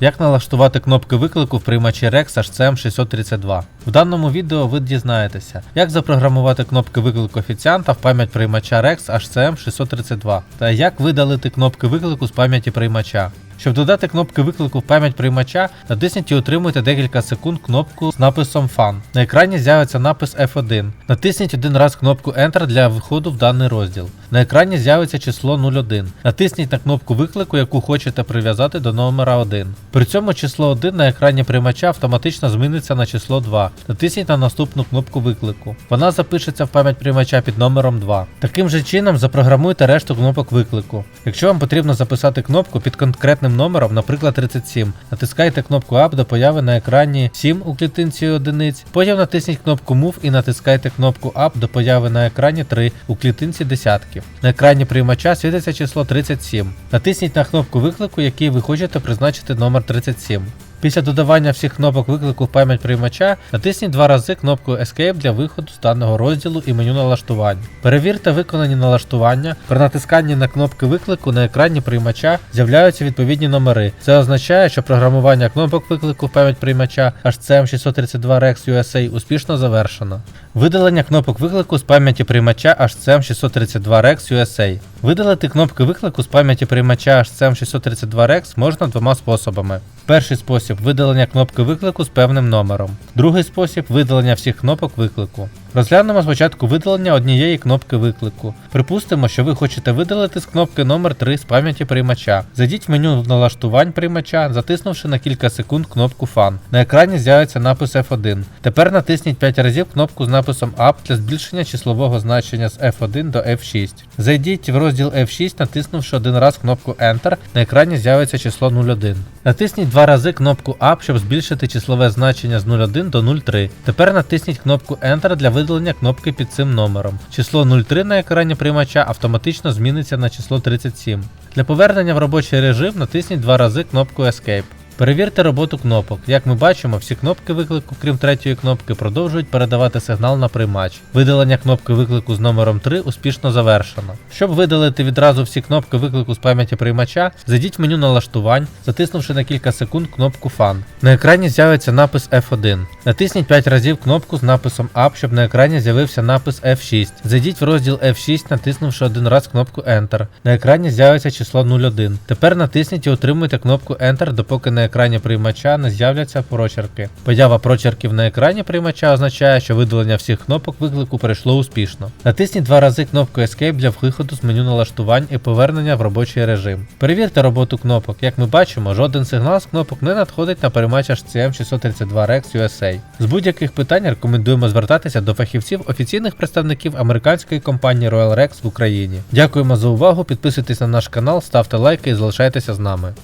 Як налаштувати кнопки виклику в приймачі REX HCM 632. В даному відео ви дізнаєтеся, як запрограмувати кнопки виклику офіціанта в пам'ять приймача REX HCM 632 та як видалити кнопки виклику з пам'яті приймача. Щоб додати кнопки виклику в пам'ять приймача, натисніть і утримуйте декілька секунд кнопку з написом FAN. На екрані з'явиться напис F1. Натисніть один раз кнопку Enter для входу в даний розділ. На екрані з'явиться число 01. Натисніть на кнопку виклику, яку хочете прив'язати до номера 1. При цьому число 1 на екрані приймача автоматично зміниться на число 2. Натисніть на наступну кнопку виклику. Вона запишеться в пам'ять приймача під номером 2. Таким же чином запрограмуйте решту кнопок виклику. Якщо вам потрібно записати кнопку під конкретним номером, наприклад 37, натискайте кнопку Up до появи на екрані 7 у клітинці одиниць. Потім натисніть кнопку Move і натискайте кнопку Up до появи на екрані 3 у клітинці десятки. На екрані приймача світиться число 37. Натисніть на кнопку виклику, який ви хочете призначити номер 37. Після додавання всіх кнопок виклику в пам'ять приймача натисніть два рази кнопку Escape для виходу з даного розділу і меню налаштувань. Перевірте виконані налаштування. При натисканні на кнопки виклику на екрані приймача з'являються відповідні номери. Це означає, що програмування кнопок виклику в пам'ять приймача HCM632 Rex USA успішно завершено. Видалення кнопок виклику з пам'яті приймача HCM632 Rex USA. Видалити кнопки виклику з пам'яті приймача HCM632 Rex можна двома способами. Перший спосіб видалення кнопки виклику з певним номером. Другий спосіб видалення всіх кнопок виклику. Розглянемо спочатку видалення однієї кнопки виклику. Припустимо, що ви хочете видалити з кнопки номер 3 з пам'яті приймача. Зайдіть в меню налаштувань приймача, затиснувши на кілька секунд кнопку FAN. На екрані з'явиться напис F1. Тепер натисніть 5 разів кнопку з написом Up для збільшення числового значення з F1 до F6. Зайдіть в розділ F6, натиснувши один раз кнопку Enter, на екрані з'явиться число 01. Натисніть два рази кнопку Up, щоб збільшити числове значення з 01 до 03. Тепер натисніть кнопку Enter для видалення кнопки під цим номером. Число 03 на екрані приймача автоматично зміниться на число 37. Для повернення в робочий режим натисніть два рази кнопку Escape. Перевірте роботу кнопок. Як ми бачимо, всі кнопки виклику, крім третьої кнопки, продовжують передавати сигнал на приймач. Видалення кнопки виклику з номером 3 успішно завершено. Щоб видалити відразу всі кнопки виклику з пам'яті приймача, зайдіть в меню налаштувань, затиснувши на кілька секунд кнопку FAN. На екрані з'явиться напис F1. Натисніть 5 разів кнопку з написом Up, щоб на екрані з'явився напис F6. Зайдіть в розділ F6, натиснувши один раз кнопку Enter. На екрані з'явиться число 01. Тепер натисніть і утримуйте кнопку Enter, допоки на екрані приймача не з'являться прочерки. Поява прочерків на екрані приймача означає, що видалення всіх кнопок виклику пройшло успішно. Натисніть два рази кнопку Escape для виходу з меню налаштувань і повернення в робочий режим. Перевірте роботу кнопок. Як ми бачимо, жоден сигнал з кнопок не надходить на приймач HCM 632 Rex USA. З будь-яких питань рекомендуємо звертатися до фахівців офіційних представників американської компанії Royal Rex в Україні. Дякуємо за увагу, підписуйтесь на наш канал, ставте лайки і залишайтеся з нами.